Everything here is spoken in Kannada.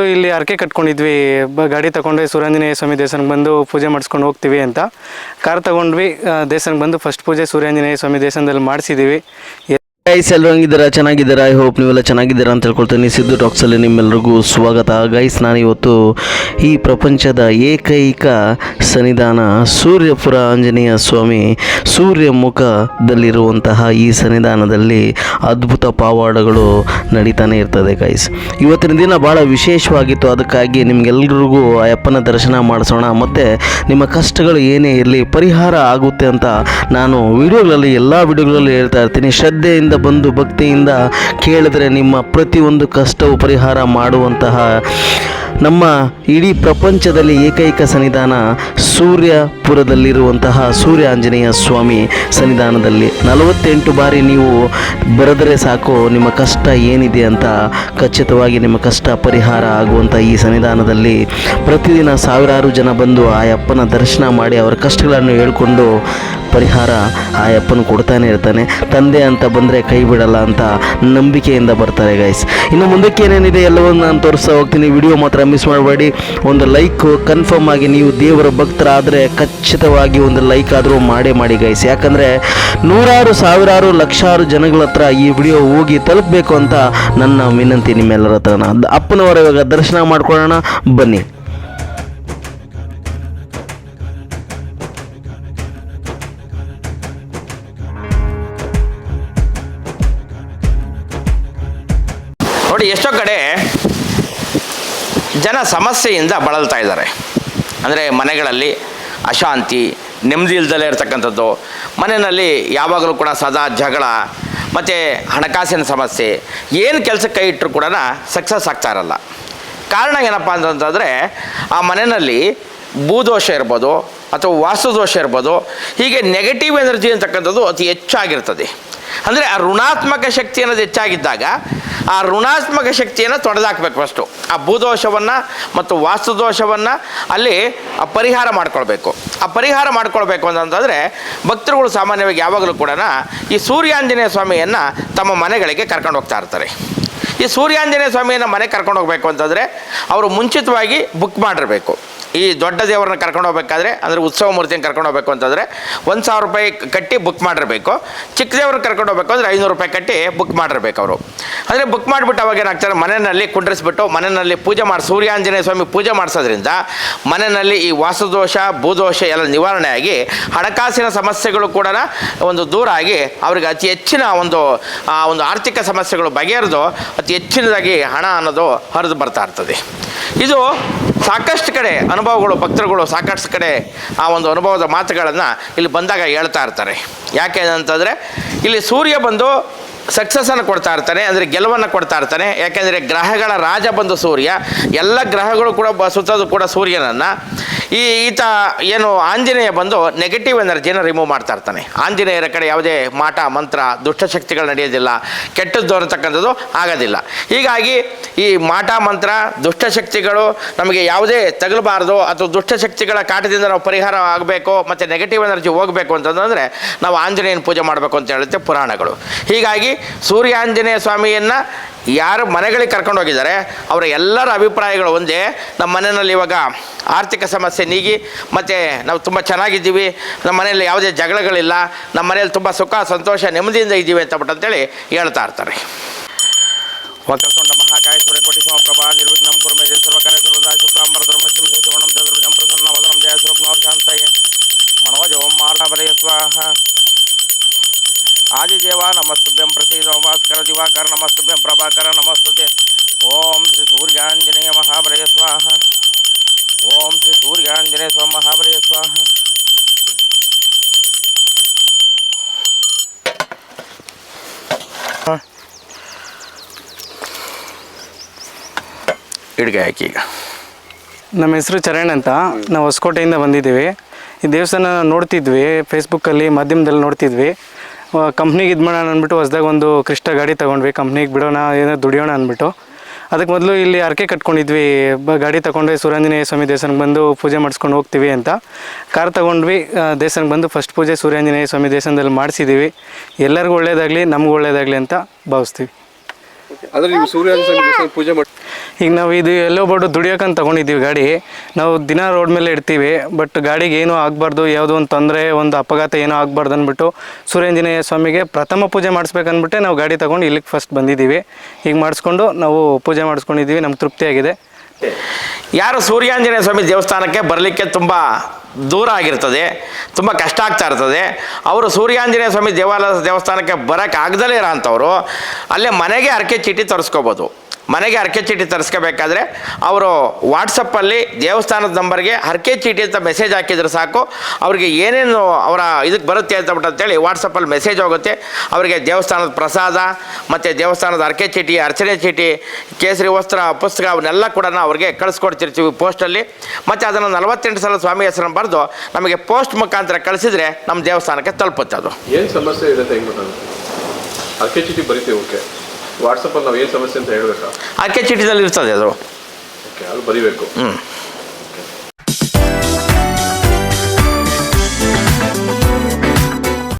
ಮೊದಲು ಇಲ್ಲಿ ಅರಕೆ ಕಟ್ಕೊಂಡಿದ್ವಿ. ಗಾಡಿ ತಗೊಂಡು ಸೂರ್ಯಾಂಜನೇಯ ಸ್ವಾಮಿ ದೇವಸ್ಥಾನಕ್ಕೆ ಬಂದು ಪೂಜೆ ಮಾಡಿಸ್ಕೊಂಡು ಹೋಗ್ತೀವಿ ಅಂತ. ಕಾರ್ ತಗೊಂಡ್ವಿ ದೇವಸ್ಥಾನಕ್ಕೆ ಬಂದು ಫಸ್ಟ್ ಪೂಜೆ ಸೂರ್ಯಾಂಜನೇಯ ಸ್ವಾಮಿ ದೇವಸ್ಥಾನದಲ್ಲಿ ಮಾಡಿಸಿದ್ದೀವಿ ಗೈಸ್ ಎಲ್ಲರೂ ಹಂಗಿದ್ದೀರಾ? ಚೆನ್ನಾಗಿದ್ದೀರಾ? ಐ ಹೋಪ್ ನೀವೆಲ್ಲ ಚೆನ್ನಾಗಿದ್ದೀರಾ ಅಂತ ಹೇಳ್ಕೊಳ್ತೀನಿ. ಸಿದ್ದು ಟಾಕ್ಸಲ್ಲಿ ನಿಮ್ಮೆಲ್ಲರಿಗೂ ಸ್ವಾಗತ. ಗೈಸ್ ನಾನು ಇವತ್ತು ಈ ಪ್ರಪಂಚದ ಏಕೈಕ ಸನ್ನಿಧಾನ ಸೂರ್ಯಪುರ ಆಂಜನೇಯ ಸ್ವಾಮಿ ಸೂರ್ಯಮುಖದಲ್ಲಿರುವಂತಹ ಈ ಸನ್ನಿಧಾನದಲ್ಲಿ ಅದ್ಭುತ ಪಾವಾಡಗಳು ನಡೀತಾನೆ ಇರ್ತದೆ ಗೈಸ್ ಇವತ್ತಿನ ದಿನ ಭಾಳ ವಿಶೇಷವಾಗಿತ್ತು. ಅದಕ್ಕಾಗಿ ನಿಮ್ಗೆಲ್ರಿಗೂ ಆ ಅಪ್ಪನ ದರ್ಶನ ಮಾಡಿಸೋಣ. ಮತ್ತು ನಿಮ್ಮ ಕಷ್ಟಗಳು ಏನೇ ಇರಲಿ, ಪರಿಹಾರ ಆಗುತ್ತೆ ಅಂತ ನಾನು ವಿಡಿಯೋಗಳಲ್ಲಿ ಎಲ್ಲ ವಿಡಿಯೋಗಳಲ್ಲಿ ಹೇಳ್ತಾ ಇರ್ತೀನಿ. ಶ್ರದ್ಧೆಯಿಂದ ಬಂದು ಭಕ್ತಿಯಿಂದ ಕೇಳಿದ್ರೆ ನಿಮ್ಮ ಪ್ರತಿಯೊಂದು ಕಷ್ಟವು ಪರಿಹಾರ ಮಾಡುವಂತಹ ನಮ್ಮ ಇಡೀ ಪ್ರಪಂಚದಲ್ಲಿ ಏಕೈಕ ಸನ್ನಿಧಾನ ಸೂರ್ಯಪುರದಲ್ಲಿರುವಂತಹ ಸೂರ್ಯ ಆಂಜನೇಯ ಸ್ವಾಮಿ ಸನ್ನಿಧಾನದಲ್ಲಿ. ನಲವತ್ತೆಂಟು ಬಾರಿ ನೀವು ಬರೆದರೆ ಸಾಕು, ನಿಮ್ಮ ಕಷ್ಟ ಏನಿದೆ ಅಂತ ಖಚಿತವಾಗಿ ನಿಮ್ಮ ಕಷ್ಟ ಪರಿಹಾರ ಆಗುವಂಥ ಈ ಸನ್ನಿಧಾನದಲ್ಲಿ. ಪ್ರತಿದಿನ ಸಾವಿರಾರು ಜನ ಬಂದು ಆ ಅಪ್ಪನ ದರ್ಶನ ಮಾಡಿ ಅವರ ಕಷ್ಟಗಳನ್ನು ಹೇಳ್ಕೊಂಡು ಪರಿಹಾರ ಆ ಅಪ್ಪನ ಕೊಡ್ತಾನೆ ಇರ್ತಾನೆ. ತಂದೆ ಅಂತ ಬಂದರೆ ಕೈ ಬಿಡಲ್ಲ ಅಂತ ನಂಬಿಕೆಯಿಂದ ಬರ್ತಾರೆ ಗೈಸ್ ಇನ್ನು ಮುಂದಕ್ಕೆ ಏನೇನಿದೆ ಎಲ್ಲವನ್ನು ನಾನು ತೋರಿಸ್ತಾ ಹೋಗ್ತೀನಿ. ವಿಡಿಯೋ ಮಾತ್ರ ಮಿಸ್ ಮಾಡಬೇಡಿ. ಒಂದು ಲೈಕ್ ಕನ್ಫರ್ಮ್ ಆಗಿ ನೀವು ದೇವರ ಭಕ್ತರಾದರೆ ಖಚಿತವಾಗಿ ಒಂದು ಲೈಕ್ ಆದರೂ ಮಾಡೇ ಮಾಡಿ ಗೈಸ್ ಯಾಕಂದರೆ ನೂರಾರು, ಸಾವಿರಾರು, ಲಕ್ಷಾರು ಜನಗಳ ಹತ್ರ ಈ ವಿಡಿಯೋ ಹೋಗಿ ತಲುಪಬೇಕು ಅಂತ ನನ್ನ ವಿನಂತಿ ನಿಮ್ಮೆಲ್ಲರ ಹತ್ರ. ಅಪ್ಪನವರ ಇವಾಗ ದರ್ಶನ ಮಾಡ್ಕೊಳ್ಳೋಣ. ಬನ್ನಿ. ನೋಡಿ ಎಷ್ಟೋ ಕಡೆ ಜನ ಸಮಸ್ಯೆಯಿಂದ ಬಳಲ್ತಾ ಇದ್ದಾರೆ. ಅಂದರೆ ಮನೆಗಳಲ್ಲಿ ಅಶಾಂತಿ, ನೆಮ್ಮದಿ ಇಲ್ದಲೇ ಇರತಕ್ಕಂಥದ್ದು. ಮನೆಯಲ್ಲಿ ಯಾವಾಗಲೂ ಕೂಡ ಸದಾ ಜಗಳ, ಮತ್ತು ಹಣಕಾಸಿನ ಸಮಸ್ಯೆ. ಏನು ಕೆಲಸಕ್ಕೆ ಕೈ ಇಟ್ಟರು ಕೂಡ ಸಕ್ಸಸ್ ಆಗ್ತಾ ಇರಲ್ಲ. ಕಾರಣ ಏನಪ್ಪ ಅಂತಂತಂದರೆ ಆ ಮನೆಯಲ್ಲಿ ಭೂದೋಷ ಇರ್ಬೋದು, ಅಥವಾ ವಾಸ್ತುದೋಷ ಇರ್ಬೋದು, ಹೀಗೆ ನೆಗೆಟಿವ್ ಎನರ್ಜಿ ಅಂತಕ್ಕಂಥದ್ದು ಅತಿ ಹೆಚ್ಚಾಗಿರ್ತದೆ. ಅಂದರೆ ಆ ಋಣಾತ್ಮಕ ಶಕ್ತಿ ಅನ್ನೋದು ಹೆಚ್ಚಾಗಿದ್ದಾಗ ಆ ಋಣಾತ್ಮಕ ಶಕ್ತಿಯನ್ನು ತೊಡೆದಾಕ್ಬೇಕು ಫಸ್ಟು ಆ ಭೂದೋಷವನ್ನು ಮತ್ತು ವಾಸ್ತುದೋಷವನ್ನು ಅಲ್ಲಿ ಪರಿಹಾರ ಮಾಡ್ಕೊಳ್ಬೇಕು. ಆ ಪರಿಹಾರ ಮಾಡ್ಕೊಳ್ಬೇಕು ಅಂತಂತಂದರೆ ಭಕ್ತರುಗಳು ಸಾಮಾನ್ಯವಾಗಿ ಯಾವಾಗಲೂ ಕೂಡ ಈ ಸೂರ್ಯಾಂಜನೇಯ ಸ್ವಾಮಿಯನ್ನು ತಮ್ಮ ಮನೆಗಳಿಗೆ ಕರ್ಕೊಂಡು ಹೋಗ್ತಾ ಇರ್ತಾರೆ. ಈ ಸೂರ್ಯಾಂಜನೇಯ ಸ್ವಾಮಿಯನ್ನು ಮನೆ ಕರ್ಕೊಂಡು ಹೋಗಬೇಕು ಅಂತಂದರೆ ಅವರು ಮುಂಚಿತವಾಗಿ ಬುಕ್ ಮಾಡಿರಬೇಕು. ಈ ದೊಡ್ಡ ದೇವರನ್ನ ಕರ್ಕೊಂಡು ಹೋಗ್ಬೇಕಾದ್ರೆ, ಅಂದರೆ ಉತ್ಸವ ಮೂರ್ತಿಯನ್ನು ಕರ್ಕೊಂಡು ಹೋಗ್ಬೇಕು ಅಂತಂದರೆ ಒಂದು ಸಾವಿರ ರೂಪಾಯಿ ಕಟ್ಟಿ ಬುಕ್ ಮಾಡಿರಬೇಕು. ಚಿಕ್ಕ ದೇವ್ರನ್ನ ಕರ್ಕೊಂಡು ಹೋಗ್ಬೇಕು ಅಂದರೆ ಐನೂರು ರೂಪಾಯಿ ಕಟ್ಟಿ ಬುಕ್ ಮಾಡಿರಬೇಕು ಅವರು. ಅಂದರೆ ಬುಕ್ ಮಾಡಿಬಿಟ್ಟು ಅವಾಗ ಏನಾಗ್ತಾರೆ ಮನೆಯಲ್ಲಿ ಕುಂಡ್ರಿಸ್ಬಿಟ್ಟು, ಮನೆಯಲ್ಲಿ ಪೂಜೆ ಮಾಡಿ, ಸೂರ್ಯಾಂಜನೇಯ ಸ್ವಾಮಿ ಪೂಜೆ ಮಾಡಿಸೋದ್ರಿಂದ ಮನೆಯಲ್ಲಿ ಈ ವಾಸದೋಷ, ಭೂದೋಷ ಎಲ್ಲ ನಿವಾರಣೆ ಆಗಿ ಹಣಕಾಸಿನ ಸಮಸ್ಯೆಗಳು ಕೂಡ ಒಂದು ದೂರ ಆಗಿ ಅವ್ರಿಗೆ ಅತಿ ಹೆಚ್ಚಿನ ಒಂದು ಒಂದು ಆರ್ಥಿಕ ಸಮಸ್ಯೆಗಳು ಬಗೆಹರಿದು ಅತಿ ಹೆಚ್ಚಿನದಾಗಿ ಹಣ ಅನ್ನೋದು ಹರಿದು ಬರ್ತಾ ಇರ್ತದೆ. ಇದು ಸಾಕಷ್ಟು ಕಡೆ ಅನುಭವಗಳು, ಭಕ್ತರುಗಳು ಸಾಕಷ್ಟು ಕಡೆ ಆ ಒಂದು ಅನುಭವದ ಮಾತುಗಳನ್ನು ಇಲ್ಲಿ ಬಂದಾಗ ಹೇಳ್ತಾ ಇರ್ತಾರೆ. ಯಾಕೆ ಅಂತಂದರೆ, ಇಲ್ಲಿ ಸೂರ್ಯ ಬಂದು ಸಕ್ಸಸ್ಸನ್ನು ಕೊಡ್ತಾ ಇರ್ತಾನೆ, ಅಂದರೆ ಗೆಲುವನ್ನು ಕೊಡ್ತಾ ಇರ್ತಾನೆ. ಯಾಕೆಂದರೆ ಗ್ರಹಗಳ ರಾಜ ಬಂದು ಸೂರ್ಯ. ಎಲ್ಲ ಗ್ರಹಗಳು ಕೂಡ ಬ ಕೂಡ ಸೂರ್ಯನನ್ನು. ಈ ಈತ ಏನು ಆಂಜನೇಯ ಬಂದು ನೆಗೆಟಿವ್ ಎನರ್ಜಿನ ರಿಮೂವ್ ಮಾಡ್ತಾ ಇರ್ತಾನೆ. ಆಂಜನೇಯರ ಕಡೆ ಯಾವುದೇ ಮಾಟ, ಮಂತ್ರ ದುಷ್ಟಶಕ್ತಿಗಳು ನಡೆಯೋದಿಲ್ಲ. ಕೆಟ್ಟದ್ದು ಅನ್ನತಕ್ಕಂಥದ್ದು ಆಗೋದಿಲ್ಲ. ಹೀಗಾಗಿ ಈ ಮಾಟ, ಮಂತ್ರ ದುಷ್ಟಶಕ್ತಿಗಳು ನಮಗೆ ಯಾವುದೇ ತಗಲಬಾರ್ದು. ಅಥವಾ ದುಷ್ಟಶಕ್ತಿಗಳ ಕಾಟದಿಂದ ನಾವು ಪರಿಹಾರ ಆಗಬೇಕು, ಮತ್ತು ನೆಗೆಟಿವ್ ಎನರ್ಜಿ ಹೋಗಬೇಕು ಅಂತಂದರೆ ನಾವು ಆಂಜನೇಯನ ಪೂಜೆ ಮಾಡಬೇಕು ಅಂತ ಹೇಳುತ್ತೆ ಪುರಾಣಗಳು. ಹೀಗಾಗಿ ಸೂರ್ಯಾಂಜನೇಯ ಸ್ವಾಮಿಯನ್ನು ಯಾರು ಮನೆಗಳಿಗೆ ಕರ್ಕೊಂಡು ಹೋಗಿದ್ದಾರೆ, ಅವರ ಎಲ್ಲರ ಅಭಿಪ್ರಾಯಗಳು ಒಂದೇ. ನಮ್ಮ ಮನೆಯಲ್ಲಿ ಇವಾಗ ಆರ್ಥಿಕ ಸಮಸ್ಯೆ ನೀಗಿ, ಮತ್ತು ನಾವು ತುಂಬ ಚೆನ್ನಾಗಿದ್ದೀವಿ. ನಮ್ಮ ಮನೆಯಲ್ಲಿ ಯಾವುದೇ ಜಗಳಗಳಿಲ್ಲ. ನಮ್ಮ ಮನೆಯಲ್ಲಿ ತುಂಬ ಸುಖ, ಸಂತೋಷ, ನೆಮ್ಮದಿಯಿಂದ ಇದ್ದೀವಿ ಅಂತ ಬಿಟ್ಟು ಅಂತೇಳಿ ಹೇಳ್ತಾ ಇರ್ತಾರೆ. ಮಹಾಕಾಯ ವದನಂ ಸ್ವಾಹ. ಆದಿದೇವ, ನಮಸ್ತುಭ್ಯಂ, ಪ್ರಸೀದ, ಭಾಸ್ಕರ, ದಿವಾಕರ, ನಮಸ್ತುಭ್ಯಂ ಪ್ರಭಾಕರ ನಮಸ್ತುತೆ. ಓಂ ಶ್ರೀ ಸೂರ್ಯಾಂಜನೇಯ ಮಹಾಬಲಯ ಸ್ವಾಹ ಓಂ ಶ್ರೀ ಸೂರ್ಯಾಂಜನೇಯ ಸ್ವ ಮಹಾಬಲಯ ಸ್ವಾಹ ಇಡ್ಗೆ ಹಾಕಿ ಈಗ. ನಮ್ಮ ಹೆಸರು ಚರಣ್ ಅಂತ. ನಾವು ಹೊಸಕೋಟೆಯಿಂದ ಬಂದಿದ್ದೀವಿ. ಈ ದೇವಸ್ಥಾನ ನೋಡ್ತಿದ್ವಿ ಫೇಸ್ಬುಕ್ಕಲ್ಲಿ ಮಾಧ್ಯಮದಲ್ಲಿ ನೋಡ್ತಿದ್ವಿ. ಕಂಪ್ನಿಗೆ ಇದು ಮಾಡೋಣ ಅಂದ್ಬಿಟ್ಟು ಹೊಸ್ದಾಗ ಒಂದು ಕೃಷ್ಣ ಗಾಡಿ ತೊಗೊಂಡ್ವಿ. ಕಂಪ್ನಿಗೆ ಬಿಡೋಣ, ಏನೋ ದುಡಿಯೋಣ ಅಂದ್ಬಿಟ್ಟು. ಅದಕ್ಕೆ ಮೊದಲು ಇಲ್ಲಿ ಅರಕೆ ಕಟ್ಕೊಂಡಿದ್ವಿ. ಗಾಡಿ ತೊಗೊಂಡ್ವಿ ಸೂರ್ಯಾಂಜನೇಯ ಸ್ವಾಮಿ ದೇವಸ್ಥಾನಕ್ಕೆ ಬಂದು ಪೂಜೆ ಮಾಡಿಸ್ಕೊಂಡು ಹೋಗ್ತೀವಿ ಅಂತ. ಕಾರ್ ತಗೊಂಡ್ವಿ ದೇವಸ್ಥಾನಕ್ಕೆ ಬಂದು ಫಸ್ಟ್ ಪೂಜೆ ಸೂರ್ಯಾಂಜನೇಯ ಸ್ವಾಮಿ ದೇವಸ್ಥಾನದಲ್ಲಿ ಮಾಡಿಸಿದ್ದೀವಿ ಎಲ್ಲರಿಗೂ ಒಳ್ಳೇದಾಗಲಿ, ನಮಗೂ ಒಳ್ಳೇದಾಗಲಿ ಅಂತ ಭಾವಿಸ್ತೀವಿ. ಅಂದ್ರೆ ನೀವು ಸೂರ್ಯ ಪೂಜೆ ಮಾಡಿ ಈಗ ನಾವು ಇದು ಎಲ್ಲೋ ಬೋರ್ಡು ದುಡಿಯೋಕಂತ ತಗೊಂಡಿದ್ದೀವಿ ಗಾಡಿ. ನಾವು ದಿನ ರೋಡ್ ಮೇಲೆ ಇಡ್ತೀವಿ ಬಟ್ ಗಾಡಿಗೆ ಏನೂ ಆಗಬಾರ್ದು ಯಾವುದೋ ಒಂದು ತೊಂದರೆ ಒಂದು ಅಪಘಾತ ಏನೂ ಆಗಬಾರ್ದು ಅಂದ್ಬಿಟ್ಟು ಸೂರ್ಯಾಂಜನೇಯ ಸ್ವಾಮಿಗೆ ಪ್ರಥಮ ಪೂಜೆ ಮಾಡಿಸ್ಬೇಕಂದ್ಬಿಟ್ಟೆ ನಾವು ಗಾಡಿ ತೊಗೊಂಡು ಇಲ್ಲಿಗೆ ಫಸ್ಟ್ ಬಂದಿದ್ದೀವಿ. ಈಗ ಮಾಡಿಸ್ಕೊಂಡು ನಾವು ಪೂಜೆ ಮಾಡಿಸ್ಕೊಂಡಿದ್ದೀವಿ ನಮ್ಗೆ ತೃಪ್ತಿಯಾಗಿದೆ. ಯಾರು ಸೂರ್ಯಾಂಜನೇಯ ಸ್ವಾಮಿ ದೇವಸ್ಥಾನಕ್ಕೆ ಬರಲಿಕ್ಕೆ ತುಂಬ ದೂರ ಆಗಿರ್ತದೆ, ತುಂಬ ಕಷ್ಟ ಆಗ್ತಾ ಇರ್ತದೆ. ಅವರು ಸೂರ್ಯಾಂಜನೇಯ ಸ್ವಾಮಿ ದೇವಾಲಯ ದೇವಸ್ಥಾನಕ್ಕೆ ಬರೋಕ್ಕೆ ಇರೋ ಅಂಥವ್ರು, ಅಲ್ಲೇ ಮನೆಗೆ ಅರಕೆ ಚೀಟಿ ತರಿಸ್ಕೋಬೋದು. ಮನೆಗೆ ಹರಕೆ ಚೀಟಿ ತರಿಸ್ಕೋಬೇಕಾದ್ರೆ ಅವರು ವಾಟ್ಸಪ್ಪಲ್ಲಿ ದೇವಸ್ಥಾನದ ನಂಬರ್ಗೆ ಹರಕೆ ಚೀಟಿ ಅಂತ ಮೆಸೇಜ್ ಹಾಕಿದ್ರೆ ಸಾಕು. ಅವರಿಗೆ ಏನೇನು ಅವರ ಇದಕ್ಕೆ ಬರುತ್ತೆ ಅಂತ ಬಿಟ್ಟು ಅಂತೇಳಿ ವಾಟ್ಸಪ್ಪಲ್ಲಿ ಮೆಸೇಜ್ ಹೋಗುತ್ತೆ. ಅವರಿಗೆ ದೇವಸ್ಥಾನದ ಪ್ರಸಾದ ಮತ್ತು ದೇವಸ್ಥಾನದ ಹರಕೆ ಚೀಟಿ, ಅರ್ಚನೆ ಚೀಟಿ, ಕೇಸರಿ ವಸ್ತ್ರ, ಪುಸ್ತಕ ಅವನ್ನೆಲ್ಲ ಕೂಡ ಅವ್ರಿಗೆ ಕಳಿಸ್ಕೊಡ್ತಿರ್ತೀವಿ ಪೋಸ್ಟಲ್ಲಿ ಮತ್ತು ಅದನ್ನು ನಲವತ್ತೆಂಟು ಸಲ ಸ್ವಾಮಿ ಹೆಸರನ್ನು ಬರೆದು ನಮಗೆ ಪೋಸ್ಟ್ ಮುಖಾಂತರ ಕಳಿಸಿದ್ರೆ ನಮ್ಮ ದೇವಸ್ಥಾನಕ್ಕೆ ತಲುಪುತ್ತೆ ಅದು. ಏನು ಸಮಸ್ಯೆ ಇರುತ್ತೆ ಹೆಂಗ್ ಚೀಟಿ ಬರೀತೀವಿ ಓಕೆ. ವಾಟ್ಸಪ್ಪಲ್ಲಿ ನಾವು ಏನು ಸಮಸ್ಯೆ ಅಂತ ಹೇಳಬೇಕಾ? ಆಕೆ ಚೀಟಿದಲ್ಲಿ ಇರ್ತದೆ ಅದು. ಓಕೆ ಅದು ಬರಿಬೇಕು. ಹ್ಞೂ